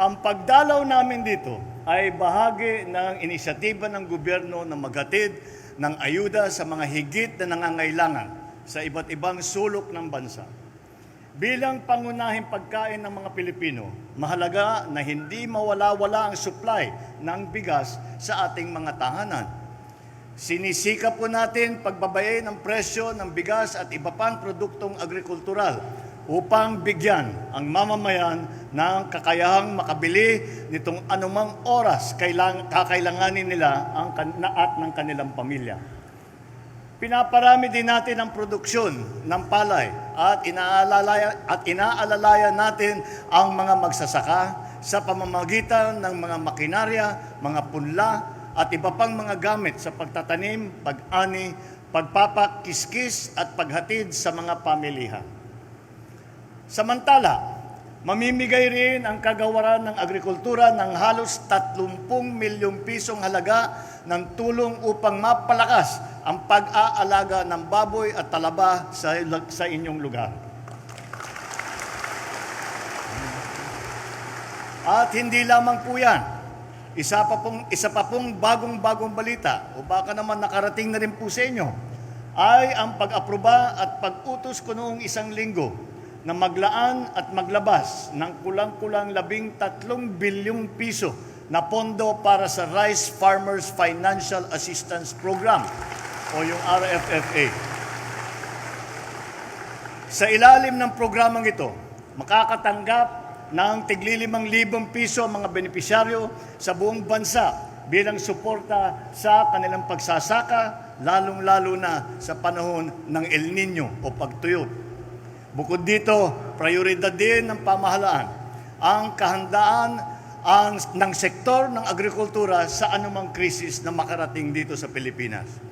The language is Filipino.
Ang pagdalaw namin dito ay bahagi ng inisyatiba ng gobyerno na maghatid ng ayuda sa mga higit na nangangailangan sa iba't ibang sulok ng bansa. Bilang pangunahing pagkain ng mga Pilipino, mahalaga na hindi mawala-wala ang supply ng bigas sa ating mga tahanan. Sinisika po natin pagbabayin ang presyo ng bigas at iba pang produktong agrikultural upang bigyan ang mamamayan ng kakayahang makabili nitong anumang oras kailang, kakailanganin nila ang kan- na- at ng kanilang pamilya. Pinaparami din natin ang produksyon ng palay at inaalala at inaalalayan natin ang mga magsasaka sa pamamagitan ng mga makinarya, mga punla at iba pang mga gamit sa pagtatanim, pag-ani, pagpapakiskis at paghatid sa mga pamilihan. Samantala, mamimigay rin ang kagawaran ng agrikultura ng halos 30 milyong pisong halaga ng tulong upang mapalakas ang pag-aalaga ng baboy at talaba sa, sa inyong lugar. At hindi lamang po yan. Isa pa pong, isa pa pong bagong-bagong balita o baka naman nakarating na rin po sa inyo ay ang pag-aproba at pag-utos ko noong isang linggo na maglaan at maglabas ng kulang-kulang labing tatlong bilyong piso na pondo para sa Rice Farmers Financial Assistance Program o yung RFFA. Sa ilalim ng programang ito, makakatanggap ng tiglilimang libong piso ang mga benepisyaryo sa buong bansa bilang suporta sa kanilang pagsasaka, lalong-lalo na sa panahon ng El Nino o pagtuyot. Bukod dito, prioridad din ng pamahalaan ang kahandaan ang, ng sektor ng agrikultura sa anumang krisis na makarating dito sa Pilipinas.